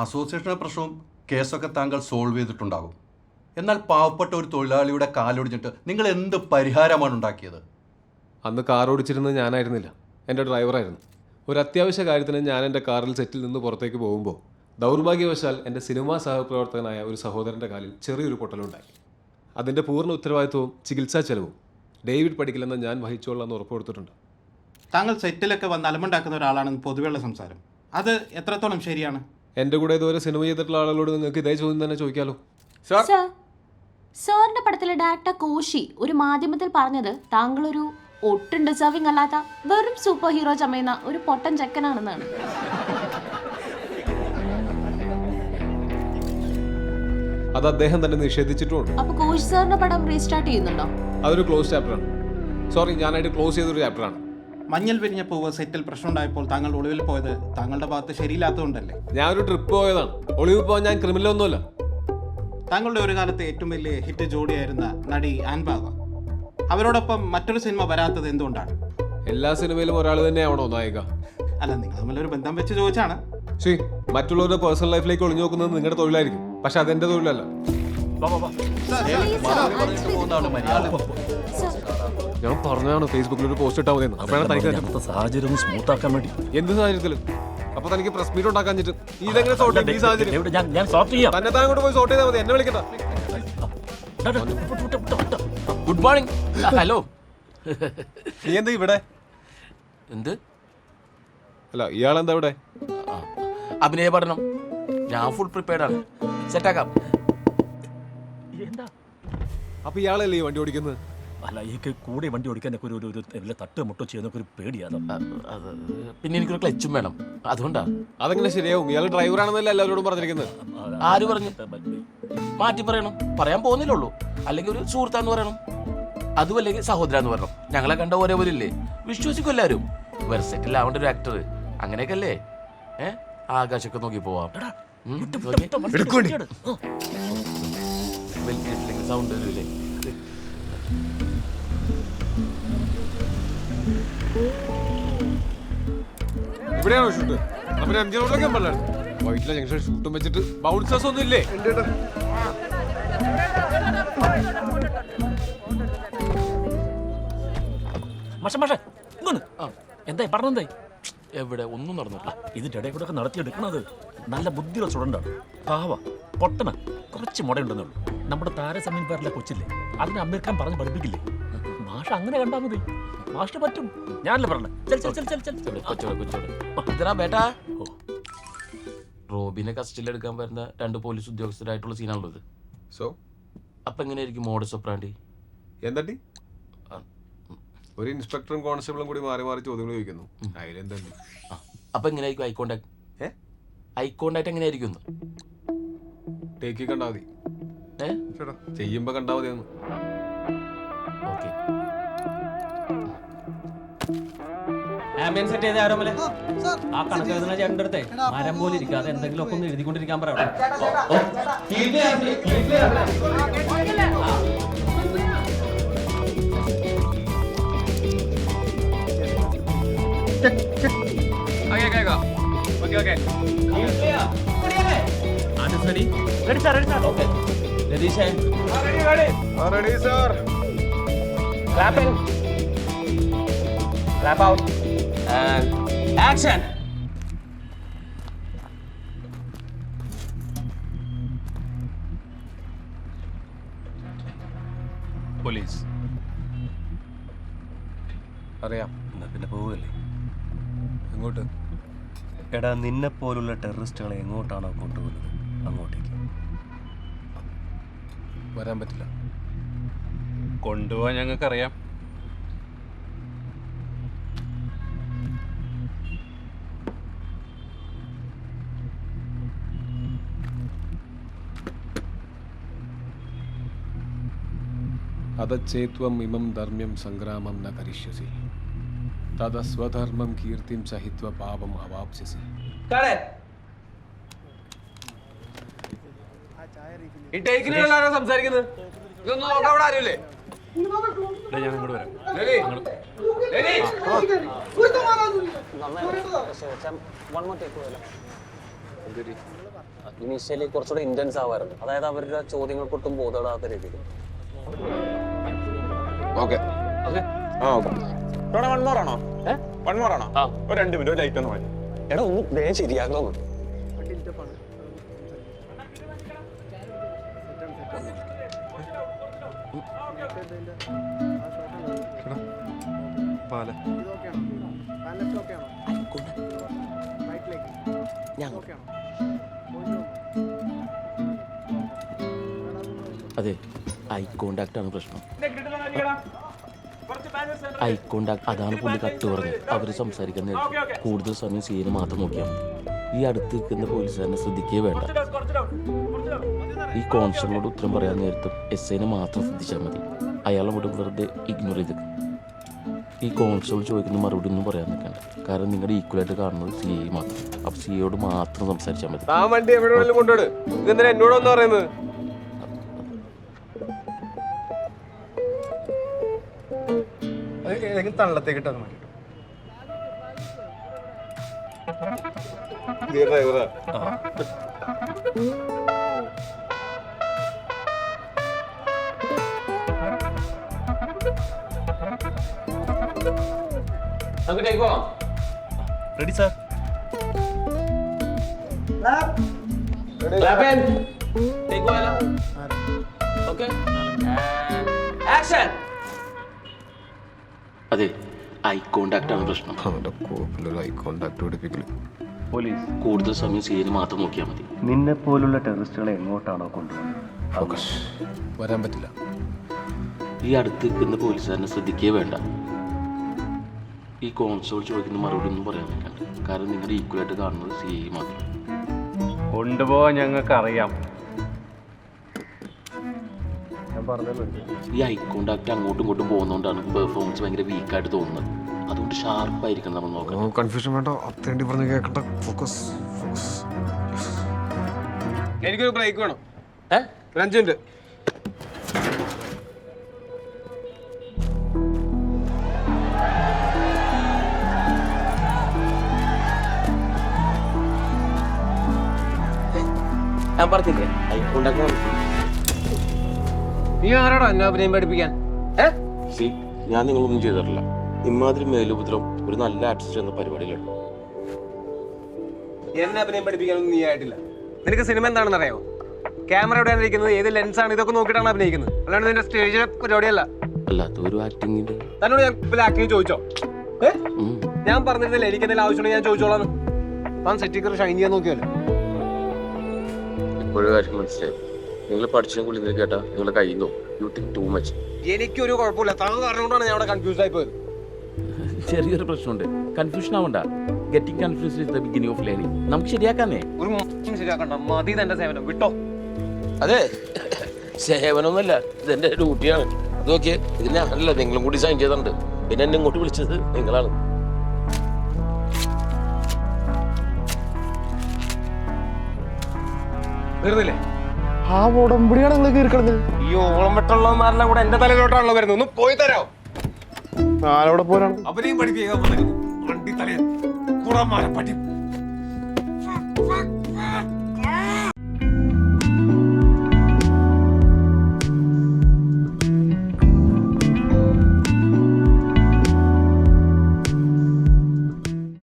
അസോസിയേഷന്റെ പ്രശ്നവും കേസൊക്കെ താങ്കൾ സോൾവ് ചെയ്തിട്ടുണ്ടാകും. എന്നാൽ പാവപ്പെട്ട ഒരു തൊഴിലാളിയുടെ കാലൊടിഞ്ഞിട്ട് നിങ്ങൾ എന്ത് പരിഹാരമാണ് ഉണ്ടാക്കിയത്? അന്ന് കാർ ഓടിച്ചിരുന്നത് ഞാനായിരുന്നില്ല. എന്റെ ഡ്രൈവറായിരുന്നു. ഒരു അത്യാവശ്യ കാര്യത്തിന് ഞാൻ എന്റെ കാറിൽ സെറ്റിൽ നിന്ന് പുറത്തേക്ക് പോകുമ്പോൾ ദൗർഭാഗ്യവശാൽ എന്റെ സിനിമാ സഹപ്രവർത്തകനായ ഒരു സഹോദരന്റെ കാലിൽ ചെറിയൊരു പൊട്ടലുണ്ടായി. അതിന്റെ പൂർണ ഉത്തരവാദിത്വവും ചികിത്സാ ചെലവും ഡേവിഡ് പഠിക്കില്ലെന്ന് ഞാൻ വഹിച്ചോളാം എന്ന് ഉറപ്പ് കൊടുത്തിട്ടുണ്ട്. താങ്കൾ സെറ്റിലൊക്കെ വന്ന് അലമുണ്ടാക്കുന്ന ഒരാളാണെന്ന് പൊതുവെയുള്ള സംസാരം. അത് എത്രത്തോളം ശരിയാണ്? എന്റെ കൂടെ ഇതുവരെ സിനിമ ചെയ്തിട്ടുള്ള ആളുകളോട് നിങ്ങൾക്ക് ഇതേ ചോദ്യം തന്നെ ചോദിക്കാലോ? സർ സാറിന്റെ പടത്തിലെ ഡയറക്ടർ കോശി ഒരു മാധ്യമത്തിൽ പറഞ്ഞത് താങ്കൾ ഒരു ഒട്ടും ഡിസേർവിംഗ് അല്ലാത്ത വെറും സൂപ്പർ ഹീറോ ചമയുന്ന ഒരു പൊട്ടൻ ചെക്കനാണെന്നാണ്. അത് അദ്ദേഹം തന്നെ നിഷേധിച്ചിട്ടുണ്ട്. അപ്പൊ കോശി സാറിന്റെ പടം റീസ്റ്റാർട്ട് ചെയ്യുന്നുണ്ടോ? അതൊരു ക്ലോസ് ചാപ്റ്റർ ആണ്. സോറി ഞാനായിട്ട് ക്ലോസ് ചെയ്തൊരു ചാപ്റ്ററാണ് മഞ്ഞൾ വിരിഞ്ഞ പൂവ് സെറ്റിൽ പ്രശ്നമുണ്ടായപ്പോൾ താങ്കൾ ഒളിവിൽ പോയത് താങ്കളുടെ ഭാഗത്ത് ശരിയില്ലാത്തതുകൊണ്ടല്ലേ? ഞാൻ ഒരു ട്രിപ്പ് പോയതാണ്. ഒളിവിൽ പോകാൻ ഞാൻ ക്രിമിനലൊന്നുമല്ല താങ്കളുടെ ഒരു കാലത്തെ ഏറ്റവും വലിയ ഹിറ്റ് ജോഡിയായിരുന്ന നടി ആൻബാവ അവരോടൊപ്പം മറ്റൊരു സിനിമ വരാത്തത് എന്തുകൊണ്ടാണ്? എല്ലാ സിനിമയിലും ഒരാൾ തന്നെയാണോ നായിക. അല്ല നിങ്ങൾ തമ്മിലൊരു ബന്ധം വെച്ച് ചോദിച്ചാണ്. ശരി മറ്റുള്ളവരുടെ പേഴ്സണൽ ലൈഫിലേക്ക് ഒളിഞ്ഞു നോക്കുന്നത് നിങ്ങളുടെ തൊഴിലായിരിക്കും. പക്ഷെ അതെന്റെ തൊഴിലല്ല. ഞാൻ പറഞ്ഞതാണ് ഫേസ്ബുക്കിൽ ഒരു പോസ്റ്റ് ഇട്ടാൽ മതിയെന്ന്. അപ്പോഴാണ് തനിക്ക് സാഹചര്യം ഒന്ന് സ്മൂത്ത് ആക്കാൻ വേണ്ടി. എന്ത് സാഹചര്യത്തിൽ അപ്പൊ തനിക്ക് പ്രസ് മീറ്റ് ഉണ്ടാക്കാൻ ചിട്ട് ഇതെങ്ങനെ സോർട്ട് ചെയ്യും ഈ സാഹചര്യം. ഇവിടെ ഞാൻ ഞാൻ സോർട്ട് ചെയ്യാം. തന്നെ താൻ കൂടെ പോയി സോർട്ട് ചെയ്താൽ മതി. എന്നെ വിട്ട്. Good morning hello. നീ എന്താ ഇവിടെ? എന്ത്? അല്ല ഇയാൾ എന്താ ഇവിടെ അഭിനയ പഠനം. ഞാൻ ഫുൾ പ്രിപ്പയർഡ് ആണ്. സെറ്റാക്കാം എന്താ അപ്പൊ ഇയാളല്ലേ ഈ വണ്ടി ഓടിക്കുന്നത്? അല്ല ഈ കൂടെ വണ്ടി ഓടിക്കാൻ ഒരു ഒരു ഒരു വല്ല തട്ട് മുട്ടോ ചെയ്യുന്നൊക്കെ ഒരു പേടിയാണ്. അത് പിന്നെ എനിക്കൊരു ക്ലച്ചും വേണം. അതുകൊണ്ടാ. അതെങ്ങനെ ശരിയാവും? ഇയാൾ ഡ്രൈവറാണെന്നല്ല എല്ലാവരോടും പറഞ്ഞിരിക്കുന്നത്. ആര് പറഞ്ഞു? മാറ്റി പറയണം. പറയാൻ പോകുന്നില്ലുള്ളൂ അല്ലെങ്കിൽ ഒരു സുഹൃത്താന്ന് പറയണം. അതും അല്ലെങ്കിൽ സഹോദര എന്ന് പറയണം. ഞങ്ങളെ കണ്ട ഒരേപോലെ ഇല്ലേ വിശ്വസിക്കും എല്ലാവരും. വെർസെറ്റിൽ ആവേണ്ട ഒരു ആക്ടർ അങ്ങനെയൊക്കെ അല്ലേ ഏഹ് ആകാശമൊക്കെ നോക്കി പോവാം. സൗണ്ട് വരില്ലേ ഇവിടെയാണോ ഷൂട്ട് അപ്പൊ എം ജി റോഡിലൊക്കെ പറഞ്ഞത് വൈറ്റിലെ ജംഗ്ഷൻ ഷൂട്ടും വെച്ചിട്ട്. ബൗൺസേഴ്സ് ഒന്നും ഇല്ലേ? മഷ മഷ എന്തായി? പറഞ്ഞെന്തായി എവിടെ? ഒന്നും നടന്നിട്ടില്ല. ഇതിന്റെ ഇടയിൽ കൂടെ ഒക്കെ നടത്തിയെടുക്കണത് നല്ല ബുദ്ധിയുള്ള സ്റ്റുഡന്റാണ് പാവ പൊട്ടന. കുറച്ച് മുടയുണ്ടെന്നുള്ളൂ നമ്മുടെ താരസമീൻ പേരിലെ കൊച്ചില്ലേ? അതിനെ അമീർ ഖാൻ പറഞ്ഞ് പഠിപ്പിക്കില്ലേ? മാഷ അങ്ങനെ കണ്ടാ മതി. മാഷ് പറ്റും. ഞാനല്ലേ പറഞ്ഞത് ചെൽ ചെൽ ചെൽ ചെൽ ചെൽ. ചെൽ കൊച്ചോടെ കൊച്ചോടെ. ഇതരാ ബേട്ടാ? റോബിനെ കസ്റ്റഡിയിൽ എടുക്കാൻ വരുന്ന രണ്ട് പോലീസ് ഉദ്യോഗസ്ഥരായിട്ടുള്ള സീനാണുള്ളത് സോ അപ്പൊ എങ്ങനെയായിരിക്കും മോഡസ് ഒപ്രാണ്ടി? എന്തട്ടി? ഒരു ഇൻസ്പെക്ടറും കോൺസ്റ്റബിളും കൂടി മാറി മാറി ചോദ്യങ്ങൾ ചോദിക്കുന്നു. അതിലെന്തണ്ടി അപ്പൊ എങ്ങനെയായിരിക്കും ഐ കോണ്ടാക്ട് ഏ? ഐ കോണ്ടാക്ട് എങ്ങനെയായിരിക്കും ടേക്കി കണ്ടാ മതി. ചെയ്യുമ്പോ കണ്ടാ മതി ഓക്കെ. ആംബിയൻസ് സെറ്റ് ചെയ്ത ആരോ പോലെ ആ കണക്ക് എഴുതുന്ന ചേട്ടന്റെ അടുത്തേ. മരം പോലെ ഇരിക്കാതെ എന്തെങ്കിലും ഒക്കെ ഒന്ന് എഴുതിക്കൊണ്ടിരിക്കാൻ okay okay ready sir Wrap out. And action. Police അറിയാം. എന്നാ പിന്നെ പോവുകയല്ലേ ഇങ്ങോട്ട് എടാ നിന്നെ പോലുള്ള ടെററിസ്റ്റുകളെ എങ്ങോട്ടാണോ കൊണ്ടുപോകുന്നത്? അങ്ങോട്ടേക്ക്. വരാൻ പറ്റില്ല. കൊണ്ടുപോകാൻ ഞങ്ങൾക്കറിയാം. അതച്ചേത്വം ഇമം ധർമ്മ്യം സംഗ്രാമം ന കരിഷ്യസി. തത സ്വധർമ്മം കീർത്തിം സഹിത്വ പാപം അവാപ്സ്യസി. ഈ ടേക്കിനുള്ള ആരാ സംസാരിക്കുന്നത്? ഇതൊന്നും നോക്കാൻ അവിടെ ആരുമില്ലേ? ഞാൻ അങ്ങോട്ട്. വരാം ലെനി, ലെനി. ഇനീഷ്യലി കുറച്ചുകൂടെ ഇന്റൻസ് ആവായിരുന്നു അതായത് അവരുടെ ചോദ്യങ്ങൾക്കൊട്ടും ബോധപ്പെടാത്ത രീതിയിൽ. ഓക്കെ ആ ഓക്കെ വൺ മോർ ആണോ? വൺ മോർ ആണോ? ഒരു രണ്ട് മിനിറ്റ് ലൈറ്റ് ഒന്ന് മതി. എടാ ഒന്ന് വേഗം ശരിയാക്കണം. അതെ. ഐ കോണ്ടാക്ട് ആണ് പ്രശ്നം. ഐ കോണ്ടാക്ട് അതാണ് പുള്ളി കട്ട് പറഞ്ഞത്. അവർ സംസാരിക്കുന്ന കൂടുതൽ സമയം സീന് മാത്രം നോക്കിയാൽ ഈ അടുത്ത് നിൽക്കുന്ന പോലീസുകാരനെ ശ്രദ്ധിക്കുകയേ വേണ്ട. ഈ കോൺസ്റ്റബിളോട് ഉത്തരം പറയാൻ നേരത്തും എസ് ഐനെ മാത്രം ശ്രദ്ധിച്ചാൽ മതി. അയാളെ വിടും വെറുതെ ഇഗ്നോർ ചെയ്ത്. ഈ കോൺസ്റ്റബിൾ ചോദിക്കുന്ന മറുപടി ഒന്നും പറയാൻ നിൽക്കണ്ട. കാരണം നിങ്ങളുടെ ഈക്വലായിട്ട് കാണുന്നത് സി ഐ മാത്രം. അപ്പൊ സി ഐയോട് മാത്രം സംസാരിച്ചാൽ മതി. എന്നോട് പറയുന്നത്? ഏതെങ്കിലും തള്ളത്തേക്ക് ഇട്ടത് മതി ഡ്രൈവറാ നമുക്ക് ടേക്ക് പോവാം റെഡി സാർ ഓക്കെ ആക്ഷൻ അതെ ഐ കോണ്ടാക്ട് ആണ് പ്രശ്നം. അവന്റെ കോപ്പിലുള്ള ഐ കോണ്ടാക്ട് പിടിപ്പിക്കൽ. പോലീസ് കൂടുതൽ സമയം സീന് മാത്രം നോക്കിയാൽ മതി. നിന്നെ പോലുള്ള ടെററിസ്റ്റുകളെ എങ്ങോട്ടാണോ കൊണ്ടുപോകുന്നത് ഫോക്കസ് വരാൻ പറ്റില്ല. ഈ അടുത്ത് നിൽക്കുന്ന പോലീസുകാരനെ ശ്രദ്ധിക്കുകയേ വേണ്ട. ഈ കോൺസ്റ്റബിൾ ചോദിക്കുന്ന മറുപടി ഒന്നും പറയാൻ പറ്റില്ല കാരണം നിങ്ങളുടെ ഈക്വലായിട്ട് കാണുന്നത് സി ഐ മാത്രം. കൊണ്ടുപോകാൻ ഞങ്ങൾക്ക് അറിയാം ഈ ഐ കോണ്ടാക്ട് അങ്ങോട്ടും ഇങ്ങോട്ടും പോകുന്നതുകൊണ്ടാണ് പെർഫോമൻസ് ഭയങ്കര വീക്കായിട്ട് തോന്നുന്നത്. അതുകൊണ്ട് ഷാർപ്പായിരിക്കണം നമ്മൾ നോക്കണം കൺഫ്യൂഷൻ വേണ്ട. അത്തേണ്ടി പറഞ്ഞ് കേൾക്കട്ടെ ഫോക്കസ് ഫോക്കസ് എനിക്കൊരു ബ്രേക്ക് വേണം. ഏഹ് ഒരു അഞ്ച് മിനിറ്റ് ഞാൻ പറഞ്ഞില്ലേ ഐ കോണ്ടാക്ട് നീ ആരാടാ എന്നെ അഭിനയം പഠിപ്പിക്കാൻ? സി ഞാൻ നിങ്ങളൊന്നും ചെയ്തിട്ടില്ല. ഇമാതിരി മേലുപദ്രം ഒരു നല്ല ആർട്ടിസ്റ്റ് എന്ന പരിപാടിയിലുണ്ട്. എന്നെ അഭിനയം പഠിപ്പിക്കാനൊന്നും നീ ആയിട്ടില്ല. നിനക്ക് സിനിമ എന്താണെന്ന് അറിയാമോ ക്യാമറ എവിടെയാണ് ഇരിക്കുന്നത് ഏത് ലെൻസ് ആണ്? ഇതൊക്കെ നോക്കിയിട്ടാണ് അഭിനയിക്കുന്നത്. അല്ലാണ്ട് നിന്റെ സ്റ്റേജിലെ പരിപാടിയല്ല. അല്ലാത്ത ഒരു ആക്ടിങ്ങിന്റെ തന്നോട് ഞാൻ ആക്ടിങ് ചോദിച്ചോ? ഞാൻ പറഞ്ഞിരുന്നില്ല എനിക്ക് എന്തെങ്കിലും ആവശ്യമുണ്ടെങ്കിൽ ഞാൻ ചോദിച്ചോളാം താൻ സെറ്റിക്കർ ഷൈൻ ചെയ്യാൻ നോക്കിയല്ലോ. ഇപ്പോഴും കാര്യം മനസ്സിലായി. നിങ്ങൾ പഠിച്ചതിനെ കുറിച്ച് കേട്ടാ. നിങ്ങളെ കയ്യിൽ നിന്നോ യു തിങ്ക് ടു മച്ച് എനിക്കൊരു കുഴപ്പമില്ല. താൻ കാരണം കൊണ്ടാണ് ഞാൻ അവിടെ കൺഫ്യൂസ് ആയി പോയത്. ചെറിയൊരു പ്രശ്നമുണ്ട്. കൺഫ്യൂഷൻ ആവണ്ട. Getting confuse is the beginning of learning നമുക്ക് ശരിയാക്കാനേ ഒരു മോശം ശരിയാക്കണ്ട. മതി തന്റെ സേവനം. വിട്ടോ? അതെ. സേവനമൊന്നുമല്ല. ഇതെന്റെ ഡ്യൂട്ടിയാണ്. അത് നോക്കിയേ. ഇതിനെ അല്ല നിങ്ങളും കൂടി സൈൻ ചെയ്തിട്ടുണ്ട്. പിന്നെ എന്നെ ഇങ്ങോട്ട് വിളിച്ചത് നിങ്ങളാണ്. തീർന്നില്ലേ ആ ഉടമ്പടിയാണ് നിങ്ങൾ കീർക്കണത് ഈ ഓളം വെട്ടുള്ളവന്മാരെല്ലാം കൂടെ എന്റെ തലയിലോട്ടാണല്ലോ വരുന്നത്. ഒന്ന് പോയി തരാം. ആരോടെ പോരാണ്. അവരെയും പഠിപ്പിക്കാൻ വണ്ടി തലയിൽ കൂടാൻ പഠി